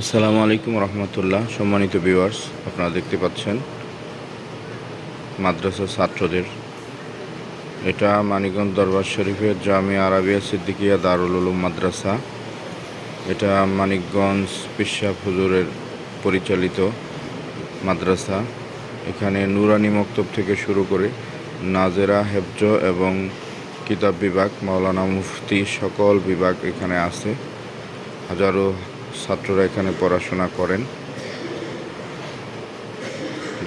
আসসালামু আলাইকুম রহমতুল্লাহ। সম্মানিত ভিউয়ার্স আপনারা দেখতে পাচ্ছেন মাদ্রাসা ছাত্রদের। এটা মানিকগঞ্জ দরবার শরীফের জামিয়া আরাবিয়া সিদ্দিকিয়া দারুল উলুম মাদ্রাসা। এটা মানিকগঞ্জ পিসা হুজুরের পরিচালিত মাদ্রাসা। এখানে নুরানি মক্তব থেকে শুরু করে নাজেরা, হেফজ এবং কিতাব বিভাগ, মাওলানা মুফতি সকল বিভাগ এখানে আছে। হাজারো ছাত্ররা এখানে পড়াশোনা করেন।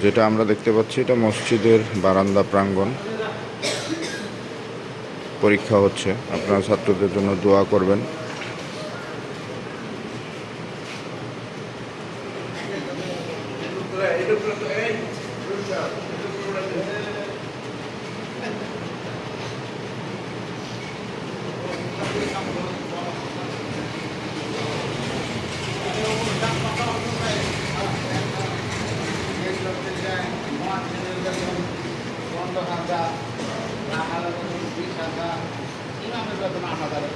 যেটা আমরা দেখতে পাচ্ছি, এটা মসজিদের বারান্দা প্রাঙ্গণ। পরীক্ষা হচ্ছে, আপনারা ছাত্রদের জন্য দোয়া করবেন। হামদা নাহালা বিশ হাজার ইমামের বেতন আট হাজারের